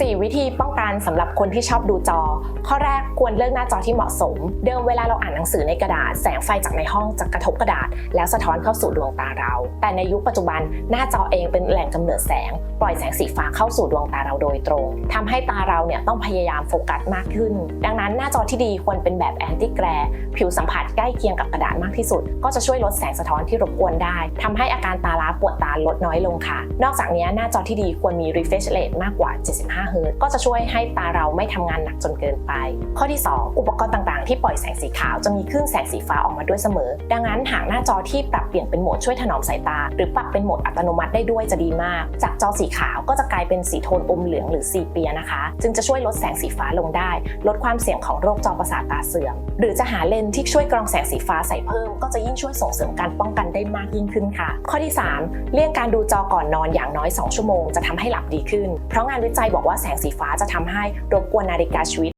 4 วิธีป้องกันสำหรับคนที่ชอบดูจอ ข้อแรกควรเลือกหน้าจอที่เหมาะสม เดิมเวลาเราอ่านหนังสือในกระดาษ แสงไฟจากในห้องจะกระทบกระดาษ แล้วสะท้อนเข้าสู่ดวงตาเรา แต่ในยุคปัจจุบันหน้าจอเองเป็นแหล่งกำเนิดแสง ปล่อยแสงสีฟ้าเข้าสู่ดวงตาเราโดยตรงทำให้ตาเราเนี่ยต้องพยายามโฟกัสมากขึ้น ดังนั้นหน้าจอที่ดีควรเป็นแบบแอนตี้แกรผิวสัมผัสใกล้เคียงกับกระดาษมากที่สุด ก็จะช่วยลดแสงสะท้อนที่รบกวนได้ทำให้อาการตาล้าปวดตาลดน้อยลงค่ะ นอกจากนี้หน้าจอที่ดีควรมี refresh rate มากกว่า 75เฮิรตซ์ก็จะช่วยให้ตาเราไม่ทำงานหนักจนเกินไป ข้อที่ 2 อุปกรณ์ต่างๆ ที่ปล่อยแสงสีขาวจะมีคลื่นแสงสีฟ้าออกมาด้วยเสมอ ดังนั้นหากหน้าจอที่ปรับเปลี่ยนเป็นโหมดช่วยถนอมสายตา หรือปรับเป็นโหมดอัตโนมัติได้ด้วยจะดีมาก จากจอสีขาวก็จะกลายเป็นสีโทนอมเหลืองหรือซีเปียนะคะ จึงจะช่วยลดแสงสีฟ้าลงได้ ลดความเสี่ยงของโรคจอประสาทตาเสื่อม หรือจะหาเลนส์ที่ช่วยกรองแสงสีฟ้าใส่เพิ่ม ก็จะยิ่งช่วยส่งเสริมการป้องกันได้มากยิ่งขึ้นค่ะ ข้อที่ 3 เลี่ยงการดูจอก่อนนอนอย่างน้อย 2 ชั่วโมงจะทำให้หลับดีขึ้น เพราะงานวิจัยบอกว่าแสงสีฟ้าจะทำให้รบกวนนาฬิกาชีวิต